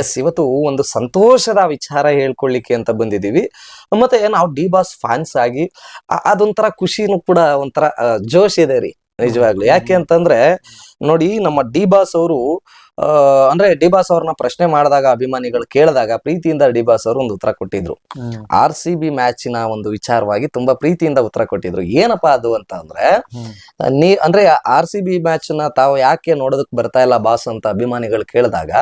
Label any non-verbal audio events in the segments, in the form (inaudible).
S ಇವತ್ತು ಒಂದು ಸಂತೋಷದ ವಿಚಾರ ಹೇಳ್ಕೊಳ್ಳಿಕ್ಕೆ ಅಂತ ಬಂದಿದ್ದೀವಿ. ಮತ್ತೆ ನಾವು ಡಿ ಬಾಸ್ ಫ್ಯಾನ್ಸ್ ಆಗಿ ಅದೊಂಥರ ಖುಷಿನೂ ಕೂಡ ಒಂಥರ ಜೋಶ್ ಇದೆ ರೀ. ನಿಜವಾಗ್ಲು. ಯಾಕೆ ಅಂತಂದ್ರೆ ನೋಡಿ ನಮ್ಮ ಡಿ ಬಾಸ್ ಅವರು ಅಂದ್ರೆ ಡಿ ಬಾಸ್ ಅವ್ರನ್ನ ಪ್ರಶ್ನೆ ಮಾಡಿದಾಗ ಅಭಿಮಾನಿಗಳು ಕೇಳಿದಾಗ ಪ್ರೀತಿಯಿಂದ ಡಿ ಬಾಸ್ ಅವರು ಒಂದು ಉತ್ತರ ಕೊಟ್ಟಿದ್ರು. ಆರ್ ಸಿ ಬಿ ಮ್ಯಾಚಿನ ಒಂದು ವಿಚಾರವಾಗಿ ತುಂಬಾ ಪ್ರೀತಿಯಿಂದ ಉತ್ತರ ಕೊಟ್ಟಿದ್ರು. ಏನಪ್ಪಾ ಅದು ಅಂತ ಅಂದ್ರೆ ನೀ ಅಂದ್ರೆ ಆರ್ ಸಿ ಬಿ ಮ್ಯಾಚ್ನ ತಾವು ಯಾಕೆ ನೋಡೋದಕ್ ಬರ್ತಾ ಇಲ್ಲ ಬಾಸ್ ಅಂತ ಅಭಿಮಾನಿಗಳು ಕೇಳಿದಾಗ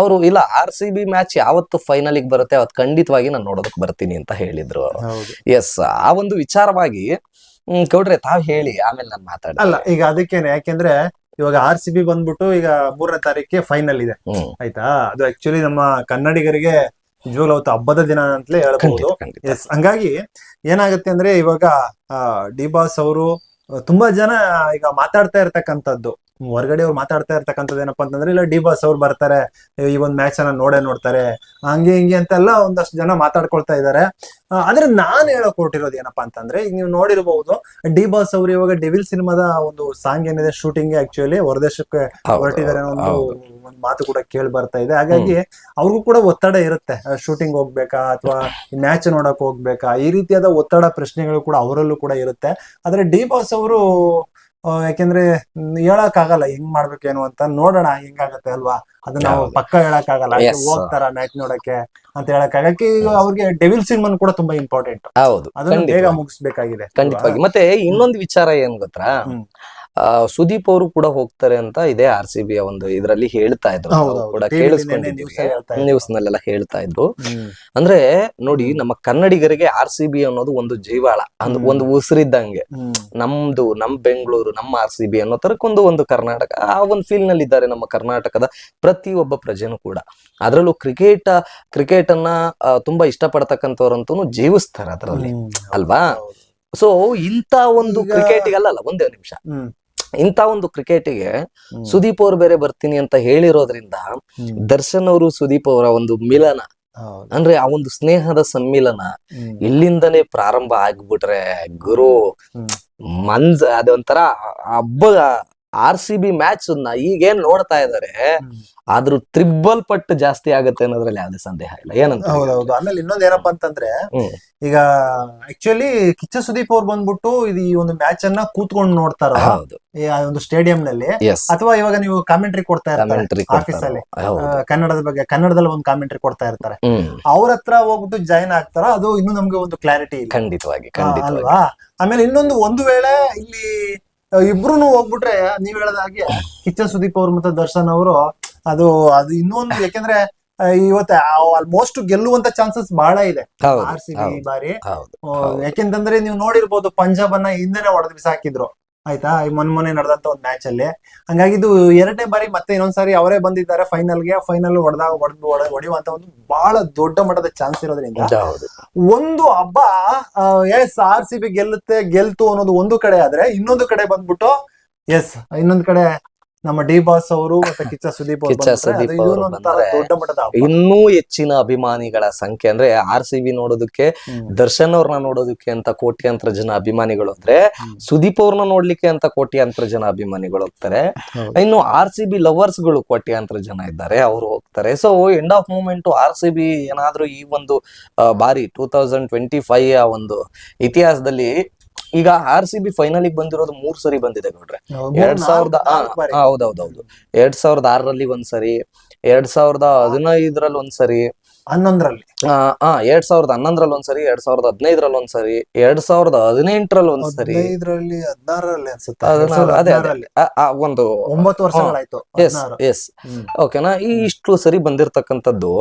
ಅವರು ಇಲ್ಲ ಆರ್ ಸಿ ಬಿ ಮ್ಯಾಚ್ ಯಾವತ್ತು ಫೈನಲಿಗೆ ಬರುತ್ತೆ ಅವತ್ತು ಖಂಡಿತವಾಗಿ ನಾನು ನೋಡೋದಕ್ ಬರ್ತೀನಿ ಅಂತ ಹೇಳಿದ್ರು ಎಸ್ ಆ ಒಂದು ವಿಚಾರವಾಗಿ ಹ್ಮ್ ಗೌಡ್ರೆ ತಾವ್ ಹೇಳಿ ಆಮೇಲೆ ನಾನು ಮಾತಾಡ ಅಲ್ಲ ಈಗ ಅದಕ್ಕೇನೆ ಯಾಕೆಂದ್ರೆ ಇವಾಗ ಆರ್ ಸಿ ಬಿ ಬಂದ್ಬಿಟ್ಟು ಈಗ ಮೂರನೇ ತಾರೀಕಿಗೆ ಫೈನಲ್ ಇದೆ. ಹ್ಮ್. ಆಯ್ತಾ? ಅದು ಆಕ್ಚುಲಿ ನಮ್ಮ ಕನ್ನಡಿಗರಿಗೆ ನಿಜವಾಗ್ಲೂ ಅವತ್ತು ಹಬ್ಬದ ದಿನ ಅಂತಲೇ ಹೇಳ್ಬೋದು. ಖಂಡಿತ ಖಂಡಿತ. ಎಸ್ ಹಂಗಾಗಿ ಏನಾಗುತ್ತೆ ಅಂದ್ರೆ ಇವಾಗ ಡಿ ಬಾಸ್ ಅವರು ತುಂಬಾ ಜನ ಈಗ ಮಾತಾಡ್ತಾ ಇರ್ತಕ್ಕಂಥದ್ದು. ಹೊರಗಡೆ ಅವ್ರು ಮಾತಾಡ್ತಾ ಇರ್ತಕ್ಕಂಥದ್ದು ಏನಪ್ಪಾ ಅಂತಂದ್ರೆ ಇಲ್ಲ ಡಿ ಬಾಸ್ ಅವ್ರು ಬರ್ತಾರೆ ಈ ಒಂದ್ ಮ್ಯಾಚ್ ಅನ್ನ ನೋಡೇ ನೋಡ್ತಾರೆ ಹಂಗೆ ಹಿಂಗೆ ಅಂತೆಲ್ಲ ಒಂದಷ್ಟು ಜನ ಮಾತಾಡ್ಕೊಳ್ತಾ ಇದ್ದಾರೆ ಆದ್ರೆ ನಾನ್ ಹೇಳಕ್ ಹೊರಟಿರೋದು ಏನಪ್ಪಾ ಅಂತಂದ್ರೆ ಈಗ ನೀವು ನೋಡಿರ್ಬಹುದು ಡಿ ಬಾಸ್ ಅವರು ಇವಾಗ ಡೆವಿಲ್ ಸಿನಿಮಾದ ಒಂದು ಸಾಂಗ್ ಏನಿದೆ ಶೂಟಿಂಗ್ ಆಕ್ಚುಲಿ ಹೊರದೇಶಕ್ಕೆ ಹೊರಟಿದ್ದಾರೆ ಅನ್ನೋ ಒಂದು. ಒಂದು ಮಾತು ಕೂಡ ಕೇಳಿ ಬರ್ತಾ ಇದೆ. ಹಾಗಾಗಿ ಅವ್ರಿಗೂ ಕೂಡ ಒತ್ತಡ ಇರುತ್ತೆ ಶೂಟಿಂಗ್ ಹೋಗ್ಬೇಕಾ ಅಥವಾ ಮ್ಯಾಚ್ ನೋಡಕ್ ಹೋಗ್ಬೇಕಾ ಈ ರೀತಿಯಾದ ಒತ್ತಡ ಪ್ರಶ್ನೆಗಳು ಕೂಡ ಅವರಲ್ಲೂ ಕೂಡ ಇರುತ್ತೆ. ಆದ್ರೆ ಡಿ ಬಾಸ್ ಅವರು ಯಾಕೆಂದ್ರೆ ಹೇಳಕ್ ಆಗಲ್ಲ ಹೆಂಗ್ ಮಾಡ್ಬೇಕೇನು ಅಂತ ನೋಡೋಣ ಹೆಂಗಾಗತ್ತೆ ಅಲ್ವಾ? ಅದನ್ನ ನಾವು. ಪಕ್ಕ ಹೇಳಕ್ ಆಗಲ್ಲ. ಹೋಗ್ತಾರ ಮ್ಯಾಚ್ ನೋಡಕ್ಕೆ ಅಂತ ಹೇಳಕ್ ಆಗಕ್ಕೆ ಅವ್ರಿಗೆ ಡೆವಿಲ್ ಸಿನಿಮಾ ಕೂಡ ತುಂಬಾ ಇಂಪಾರ್ಟೆಂಟ್ ಹೌದು. ಅದನ್ನ ಬೇಗ ಮುಗಿಸ್ಬೇಕಾಗಿದೆ. ಖಂಡಿತವಾಗಿ. ಮತ್ತೆ ಇನ್ನೊಂದು ವಿಚಾರ ಏನ್ ಗೊತ್ತಾ? ಸುದೀಪ್ ಅವರು ಕೂಡ ಹೋಗ್ತಾರೆ ಅಂತ ಇದೇ ಆರ್ ಸಿ ಬಿ ಒಂದು ಇದರಲ್ಲಿ ಹೇಳ್ತಾ ಇದ್ರು. ಕೂಡ. ನ್ಯೂಸ್ ನಲ್ಲೆಲ್ಲ ಹೇಳ್ತಾ ಇದ್ರು. ಅಂದ್ರೆ ನೋಡಿ ನಮ್ಮ ಕನ್ನಡಿಗರಿಗೆ ಆರ್ ಸಿ ಬಿ ಅನ್ನೋದು ಒಂದು ಜೀವಾಳ. ಅಂದ್ ಒಂದು ಉಸಿರಿದ್ದಂಗೆ. ನಮ್ದು ನಮ್ ಬೆಂಗಳೂರು ನಮ್ಮ ಆರ್ ಸಿ ಬಿ ಅನ್ನೋ ತರಕ್ಕೊಂದು ಒಂದು ಕರ್ನಾಟಕ ಆ ಒಂದು ಫೀಲ್ನಲ್ಲಿ ಇದ್ದಾರೆ ನಮ್ಮ ಕರ್ನಾಟಕದ ಪ್ರತಿಯೊಬ್ಬ ಪ್ರಜೆನೂ ಕೂಡ. ಅದರಲ್ಲೂ ಕ್ರಿಕೆಟ್ ಕ್ರಿಕೆಟ್ ಅನ್ನ ತುಂಬಾ ಇಷ್ಟಪಡ್ತಕ್ಕಂಥವ್ರಂತೂ ಜೀವಿಸ್ತಾರೆ ಅದರಲ್ಲಿ. ಅಲ್ವಾ. ಸೊ ಇಂತ ಒಂದು ಕ್ರಿಕೆಟ್ ಕ್ರಿಕೆಟಿಗೆ ಅಲ್ಲ ಅಲ್ಲ ಒಂದೇ ನಿಮಿಷ. ಇಂತ ಒಂದು ಕ್ರಿಕೆಟಿಗೆ ಸುದೀಪ್ ಅವ್ರು ಬೇರೆ ಬರ್ತೀನಿ ಅಂತ ಹೇಳಿರೋದ್ರಿಂದ ದರ್ಶನ್ ಅವರು ಸುದೀಪ್ ಅವರ ಒಂದು ಮಿಲನ ಅಂದ್ರೆ ಆ ಒಂದು ಸ್ನೇಹದ ಸಮ್ಮಿಲನ. ಇಲ್ಲಿಂದನೇ ಪ್ರಾರಂಭ ಆಗ್ಬಿಟ್ರೆ ಗುರು ಮಂಜ ಮಂಜ್ ಅದೊಂಥರ ಹಬ್ಬ ಆರ್ ಸಿ ಬಿ ಮ್ಯಾಚ್ ಈಗೇನ್ ನೋಡ್ತಾ ಇದಾರೆ. ಆದ್ರೂ ತ್ರಿಬಲ್ ಪಟ್ಟು ಜಾಸ್ತಿ ಆಗುತ್ತೆ ಅನ್ನೋದ್ರಲ್ಲಿ ಯಾವ್ದೇ ಸಂದೇಹ ಇಲ್ಲ. ಏನಂತ ಹೌದೌದು ಆಮೇಲೆ ಇನ್ನೊಂದ್ ಏನಪ್ಪಾ ಅಂತಂದ್ರೆ ಈಗ ಆಕ್ಚುಲಿ ಕಿಚ್ಚ ಸುದೀಪ್ ಅವ್ರು ಬಂದ್ಬಿಟ್ಟು ಇದು ಈ ಒಂದು ಮ್ಯಾಚ್ ಅನ್ನ ಕೂತ್ಕೊಂಡು ನೋಡ್ತಾರ ಹೌದು. ಈ ಆ ಒಂದು ಸ್ಟೇಡಿಯಂ ನಲ್ಲಿ ಅಥವಾ ಇವಾಗ ನೀವು ಕಾಮೆಂಟ್ರಿ ಕೊಡ್ತಾ ಇರ್ತಾರೆ ಆಫೀಸ್ ಅಲ್ಲಿ. ಕನ್ನಡದ ಬಗ್ಗೆ ಕನ್ನಡದಲ್ಲಿ ಒಂದು ಕಾಮೆಂಟ್ರಿ ಕೊಡ್ತಾ ಇರ್ತಾರೆ. ಅವ್ರ ಹತ್ರ ಹೋಗ್ಬಿಟ್ಟು ಜಾಯಿನ್ ಆಗ್ತಾರ ಅದು ಇನ್ನು ನಮ್ಗೆ ಒಂದು ಕ್ಲಾರಿಟಿ ಇಲ್ಲ. ಖಂಡಿತವಾಗಿ. ಅಲ್ವಾ? ಆಮೇಲೆ ಇನ್ನೊಂದು ಒಂದು ವೇಳೆ ಇಲ್ಲಿ ಇಬ್ರು ಹೋಗ್ಬಿಟ್ರೆ ನೀವ್ ಹೇಳದಾಗೆ ಕಿಚ್ಚ ಸುದೀಪ್ ಅವ್ರು ಮತ್ತೆ ದರ್ಶನ್ ಅವರು ಅದು ಅದು ಇನ್ನೊಂದು ಯಾಕೆಂದ್ರೆ ಇವತ್ತ ಆಲ್ಮೋಸ್ಟ್ ಗೆಲ್ಲುವಂತ ಚಾನ್ಸಸ್ ಬಹಳ ಇದೆ. ಆರ್ ಸಿ ಬಿ ಬಾರಿ. ಯಾಕೆಂತಂದ್ರೆ ನೀವು ನೋಡಿರ್ಬೋದು ಪಂಜಾಬ್ ಅನ್ನ ಹಿಂದೆನೆ ಹೊಡೆದ್ ಬಿಸಾಕಿದ್ರು. ಆಯ್ತಾ? ಈ ಮೊನ್ನೆ ಮೊನ್ನೆ ನಡೆದಂತ ಒಂದು ಮ್ಯಾಚ್ ಅಲ್ಲಿ. ಹಂಗಾಗಿ ಇದು ಎರಡನೇ ಬಾರಿ ಮತ್ತೆ ಇನ್ನೊಂದ್ಸಾರಿ ಅವರೇ ಬಂದಿದ್ದಾರೆ ಫೈನಲ್ಗೆ. ಫೈನಲ್ ಹೊಡೆದಾಗ ಹೊಡೆದು ಹೊಡೆಯುವಂತ ಒಂದು ಬಹಳ ದೊಡ್ಡ ಮಟ್ಟದ ಚಾನ್ಸ್ ಇರೋದ್ರಿಂದ ಒಂದು ಹಬ್ಬ ಎಸ್ ಆರ್ ಸಿ ಬಿ ಗೆಲ್ಲುತ್ತೆ ಗೆಲ್ತು ಅನ್ನೋದು ಒಂದು ಕಡೆ ಆದ್ರೆ ಇನ್ನೊಂದು ಕಡೆ ಬಂದ್ಬಿಟ್ಟು ಎಸ್ ಇನ್ನೊಂದ್ ಕಡೆ ನಮ್ಮ ಡಿ ಬಾಸ್ ಅವರು ಮತ್ತೆ ಕಿಚ್ಚ (laughs) ಸುದೀಪ್ ಕಿಚ್ಚ ಸುದೀಪ್ ಅವ್ರು ಬಂದ್ರೆ ದೊಡ್ಡ ಮಟ್ಟದ ಇನ್ನೂ ಹೆಚ್ಚಿನ ಅಭಿಮಾನಿಗಳ ಸಂಖ್ಯೆ ಅಂದ್ರೆ ಆರ್ ಸಿ ಬಿ ನೋಡೋದಕ್ಕೆ ದರ್ಶನ್ ಅವ್ರನ್ನ ನೋಡೋದಕ್ಕೆ ಅಂತ ಕೋಟ್ಯಾಂತರ ಜನ ಅಭಿಮಾನಿಗಳು ಹೋದ್ರೆ ಹ್ಮ್. ಸುದೀಪ್ ಅವ್ರನ್ನ ನೋಡ್ಲಿಕ್ಕೆ ಅಂತ ಕೋಟ್ಯಾಂತರ ಜನ ಅಭಿಮಾನಿಗಳು ಹೋಗ್ತಾರೆ. ಇನ್ನು ಆರ್ ಸಿ ಬಿ ಲವರ್ಸ್ಗಳು ಕೋಟ್ಯಾಂತರ ಜನ ಇದ್ದಾರೆ ಅವರು ಹೋಗ್ತಾರೆ. So end of moment R C B ಏನಾದ್ರೂ ಈ ಒಂದು ಬಾರಿ ಟೂ ತೌಸಂಡ್ ಟ್ವೆಂಟಿ ಫೈವ್ ಆ ಒಂದು ಇತಿಹಾಸದಲ್ಲಿ ಈಗ ಆರ್ ಸಿ ಬಿ ಫೈನಲ್ ಬಂದಿರೋದು ಮೂರ್ ಸರಿ ಬಂದಿದೆ ನೋಡ್ರಿ ಎರಡ್ ಸಾವಿರದ. ಹೌದೌದೌದು ಎರಡ್ ಸಾವಿರದ ಆರರಲ್ಲಿ ಒಂದ್ಸರಿ ಎರಡ್ ಸಾವಿರದ ಹದಿನೈದರಲ್ಲಿ ಒಂದ್ಸರಿ ಹನ್ನೊಂದರಲ್ಲಿ. ಎರಡ್ ಸಾವಿರದ ಹನ್ನೊಂದರಲ್ಲಿ ಒಂದ್ಸರಿ ಎರಡ್ ಸಾವಿರದ ಹದಿನೈದರಲ್ಲಿ ಒಂದ್ಸರಿ ಎರಡ್ ಸಾವಿರದ ಹದಿನೆಂಟರಲ್ಲಿ ಒಂದ್ಸರಿ. ಇದರಲ್ಲಿ ಹದಿನಾರರಲ್ಲಿ ಅನ್ಸುತ್ತೆ. ಅದೇ, ಒಂದು ಒಂಬತ್ತು ವರ್ಷಗಳಾಯ್ತು ಎಸ್ ಎಸ್. ಓಕೆನಾ? ಈ ಇಷ್ಟು ಸರಿ ಬಂದಿರತಕ್ಕಂಥದ್ದು.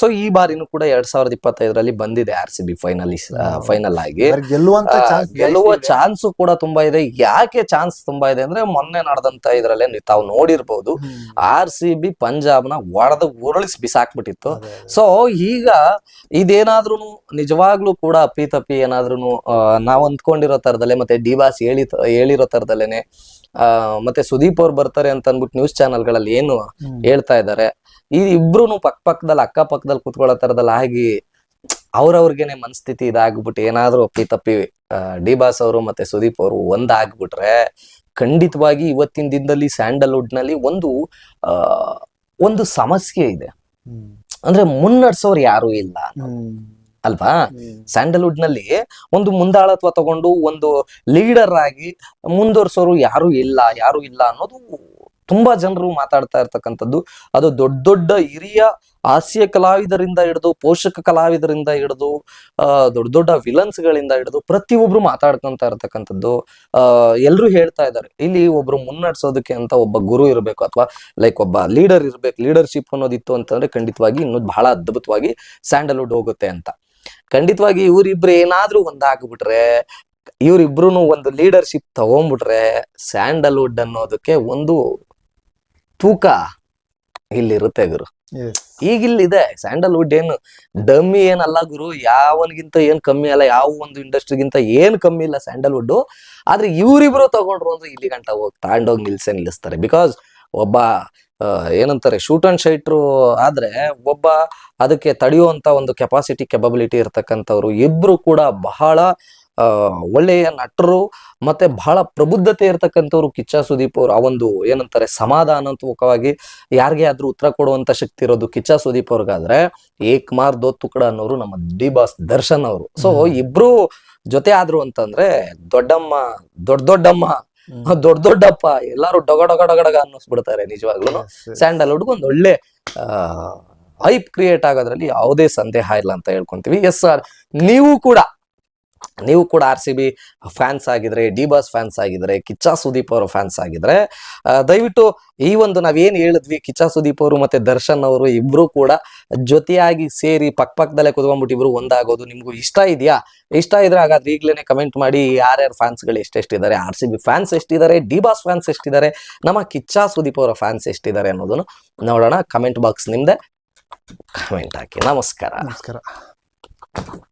ಸೊ ಈ ಬಾರಿನೂ ಕೂಡ ಎರಡ್ ಸಾವಿರದ ಇಪ್ಪತ್ತೈದರಲ್ಲಿ ಬಂದಿದೆ R C B final final ಆಗಿ. ಗೆಲ್ಲುವ ಚಾನ್ಸ್ ಕೂಡ ತುಂಬಾ ಇದೆ. ಯಾಕೆ ಚಾನ್ಸ್ ತುಂಬಾ ಇದೆ ಅಂದ್ರೆ ಮೊನ್ನೆ ನಡೆದಂತ ಇದ್ರಲ್ಲೇ ತಾವು ನೋಡಿರ್ಬೋದು ಆರ್ ಸಿ ಬಿ ಪಂಜಾಬ್ನ ಒಡೆದು ಉರುಳಿಸಿ ಬಿಸಾಕ್ಬಿಟ್ಟಿತ್ತು. ಸೊ ಈಗ ಇದೇನಾದ್ರೂ ನಿಜವಾಗ್ಲೂ ಕೂಡ ಅಪ್ಪಿತಪ್ಪಿ ಏನಾದ್ರೂ ನಾವು ಅಂದ್ಕೊಂಡಿರೋ ತರದಲ್ಲೇ ಮತ್ತೆ ಡಿ ಬಾಸ್ ಹೇಳಿ ಹೇಳಿರೋ ತರದಲ್ಲೇನೆ ಆ ಮತ್ತೆ ಸುದೀಪ್ ಅವ್ರು ಬರ್ತಾರೆ ಅಂತ ಅಂದ್ಬಿಟ್ಟು ನ್ಯೂಸ್ ಚಾನೆಲ್ಗಳಲ್ಲಿ ಏನು ಹೇಳ್ತಾ ಇದ್ದಾರೆ ಈ ಇಬ್ರು ಪಕ್ಕ ಪಕ್ಕದಲ್ಲಿ ಅಕ್ಕ ಪಕ್ಕದಲ್ಲಿ ಕುತ್ಕೊಳ್ಳೋ ತರದಲ್ಲಿ ಆಗಿ ಅವ್ರವ್ರಿಗೆನೆ ಮನಸ್ಥಿತಿ ಇದಾಗ್ಬಿಟ್ಟು ಏನಾದ್ರೂ ಅಪ್ಪಿ ತಪ್ಪಿ ಡಿ ಬಾಸ್ ಅವರು ಮತ್ತೆ ಸುದೀಪ್ ಅವರು ಒಂದಾಗ್ಬಿಟ್ರೆ ಖಂಡಿತವಾಗಿ ಇವತ್ತಿನ ದಿನದಲ್ಲಿ ಸ್ಯಾಂಡಲ್ವುಡ್ನಲ್ಲಿ ಒಂದು ಒಂದು ಸಮಸ್ಯೆ ಇದೆ. ಅಂದ್ರೆ ಮುನ್ನಡ್ಸೋರು ಯಾರು ಇಲ್ಲ ಅಲ್ವಾ. ಸ್ಯಾಂಡಲ್ವುಡ್ನಲ್ಲಿ ಒಂದು ಮುಂದಾಳತ್ವ ತಗೊಂಡು ಒಂದು ಲೀಡರ್ ಆಗಿ ಮುಂದುವರ್ಸೋರು ಯಾರು ಇಲ್ಲ ಯಾರು ಇಲ್ಲ ಅನ್ನೋದು ತುಂಬಾ ಜನರು ಮಾತಾಡ್ತಾ ಇರ್ತಕ್ಕಂಥದ್ದು. ಅದು ದೊಡ್ಡ ದೊಡ್ಡ ಹಿರಿಯ ಹಾಸ್ಯ ಕಲಾವಿದರಿಂದ ಹಿಡಿದು, ಪೋಷಕ ಕಲಾವಿದರಿಂದ ಹಿಡಿದು ದೊಡ್ಡ ದೊಡ್ಡ ವಿಲನ್ಸ್ ಗಳಿಂದ ಹಿಡಿದು ಪ್ರತಿಯೊಬ್ರು ಮಾತಾಡ್ಕೊಂತ ಇರ್ತಕ್ಕಂಥದ್ದು. ಅಹ್ ಎಲ್ರು ಹೇಳ್ತಾ ಇದ್ದಾರೆ. ಇಲ್ಲಿ ಒಬ್ರು ಮುನ್ನಡ್ಸೋದಕ್ಕೆ ಅಂತ ಒಬ್ಬ ಗುರು ಇರಬೇಕು ಅಥವಾ ಲೈಕ್ ಒಬ್ಬ ಲೀಡರ್ ಇರ್ಬೇಕು. ಲೀಡರ್ಶಿಪ್ ಅನ್ನೋದಿತ್ತು ಅಂತಂದ್ರೆ ಖಂಡಿತವಾಗಿ ಇನ್ನೊಂದು ಬಹಳ ಅದ್ಭುತವಾಗಿ ಸ್ಯಾಂಡಲ್ವುಡ್ ಹೋಗುತ್ತೆ ಅಂತ. ಖಂಡಿತವಾಗಿ ಇವರಿಬ್ರು ಏನಾದ್ರೂ ಒಂದಾಗ್ಬಿಟ್ರೆ ಇವರಿಬ್ರು ಒಂದು ಲೀಡರ್ಶಿಪ್ ತಗೊಂಡ್ಬಿಟ್ರೆ ಸ್ಯಾಂಡಲ್ವುಡ್ ಅನ್ನೋದಕ್ಕೆ ಒಂದು ತೂಕ ಇಲ್ಲಿರುತ್ತೆ ಗುರು. ಈಗಿಲ್ ಇದೆ ಸ್ಯಾಂಡಲ್ ಸ್ಯಾಂಡಲ್ವುಡ್ ಏನು ಡಮ್ಮಿ ಏನಲ್ಲ ಗುರು ಯಾವನ್ಗಿಂತ ಏನ್ ಕಮ್ಮಿ ಅಲ್ಲ ಯಾವ ಒಂದು ಇಂಡಸ್ಟ್ರಿಗಿಂತ ಏನ್ ಕಮ್ಮಿ ಇಲ್ಲ ಸ್ಯಾಂಡಲ್ ವುಡ್ ಆದ್ರೆ ಇವರಿಬ್ರು ತಗೊಂಡ್ರು ಅಂದ್ರೆ ಇಲ್ಲಿ ಗಂಟ ಹೋಗಿ ತಾಂಡೋಗಿ ನಿಲ್ಸೆ ನಿಲ್ಲಿಸ್ತಾರೆ. ಬಿಕಾಸ್ ಒಬ್ಬ ಏನಂತಾರೆ ಶೂಟ್ ಅಂಡ್ ಶೈಟ್ರು ಆದ್ರೆ ಒಬ್ಬ ಅದಕ್ಕೆ ತಡೆಯುವಂತ ಒಂದು ಕೆಪಾಸಿಟಿ ಕೆಪಬಿಲಿಟಿ ಇರ್ತಕ್ಕಂಥವ್ರು ಇಬ್ರು ಕೂಡ ಬಹಳ ಒಳ್ಳೆಯ ನಟರು ಮತ್ತೆ ಬಹಳ ಪ್ರಬುದ್ಧತೆ ಇರತಕ್ಕಂಥವ್ರು ಕಿಚ್ಚ ಸುದೀಪ್ ಅವರು. ಆ ಒಂದು ಏನಂತಾರೆ ಸಮಾಧಾನಾತ್ಮಕವಾಗಿ ಯಾರಿಗೆ ಆದ್ರೂ ಉತ್ತರ ಕೊಡುವಂತ ಶಕ್ತಿ ಇರೋದು ಕಿಚ್ಚ ಸುದೀಪ್ ಅವ್ರಿಗಾದ್ರೆ ಏಕ್ಮಾರ್ ದೋ ತುಕಡ ಅನ್ನೋರು ನಮ್ಮ ಡಿ ಬಾಸ್ ದರ್ಶನ್ ಅವರು. ಸೊ ಇಬ್ರು ಜೊತೆ ಆದ್ರು ಅಂತಂದ್ರೆ ದೊಡ್ಡಮ್ಮ ದೊಡ್ಡ ದೊಡ್ಡಮ್ಮ. ದೊಡ್ಡ ದೊಡ್ಡಪ್ಪ ಎಲ್ಲಾರು ಡೊಗ ಡೊಗ ಡೊಗ ಡೊಗ ಅನ್ನಿಸ್ಬಿಡ್ತಾರೆ ನಿಜವಾಗ್ಲೂ. ಸ್ಯಾಂಡಲ್ವುಡ್ ಒಂದು ಒಳ್ಳೆ ಹೈಪ್ ಕ್ರಿಯೇಟ್ ಆಗೋದ್ರಲ್ಲಿ ಯಾವುದೇ ಸಂದೇಹ ಇಲ್ಲ ಅಂತ ಹೇಳ್ಕೊಂತೀವಿ. ಎಸ್ ಸರ್ ನೀವು ಕೂಡ ನೀವು ಕೂಡ ಆರ್ ಸಿ ಬಿ ಫ್ಯಾನ್ಸ್ ಆಗಿದ್ರೆ ಡಿ ಬಾಸ್ ಫ್ಯಾನ್ಸ್ ಆಗಿದ್ರೆ, ಕಿಚ್ಚಾ ಸುದೀಪ್ ಅವರು ಫ್ಯಾನ್ಸ್ ಆಗಿದ್ರೆ ದಯವಿಟ್ಟು ಈ ಒಂದು ನಾವೇನು ಹೇಳಿದ್ವಿ, ಕಿಚ್ಚಾ ಸುದೀಪ್ ಅವರು ಮತ್ತೆ ದರ್ಶನ್ ಅವರು ಇಬ್ರು ಕೂಡ ಜೊತೆಯಾಗಿ ಸೇರಿ ಪಕ್ಕ ಪಕ್ಕದಲ್ಲೇ ಕುತ್ಕೊಂಡ್ಬಿಟ್ಟು ಇಬ್ರು ಒಂದಾಗೋದು ನಿಮ್ಗೂ ಇಷ್ಟ ಇದೆಯಾ? ಇಷ್ಟ ಇದ್ರೆ ಹಾಗಾದ್ರೆ ಈಗ್ಲೇನೆ ಕಮೆಂಟ್ ಮಾಡಿ ಯಾರ್ಯಾರು ಫ್ಯಾನ್ಸ್ಗಳು ಎಷ್ಟೆಷ್ಟಿದ್ದಾರೆ ಆರ್ ಸಿ ಬಿ ಫ್ಯಾನ್ಸ್ ಎಷ್ಟಿದ್ದಾರೆ ಡಿ ಬಾಸ್ ಫ್ಯಾನ್ಸ್ ಎಷ್ಟಿದ್ದಾರೆ, ನಮ್ಮ ಕಿಚ್ಚಾ ಸುದೀಪ್ ಅವರ ಫ್ಯಾನ್ಸ್ ಎಷ್ಟಿದ್ದಾರೆ ಅನ್ನೋದನ್ನು ನೋಡೋಣ ಕಮೆಂಟ್ ಬಾಕ್ಸ್ ನಿಮ್ದೆ ಕಮೆಂಟ್ ಹಾಕಿ. ನಮಸ್ಕಾರ. ನಮಸ್ಕಾರ.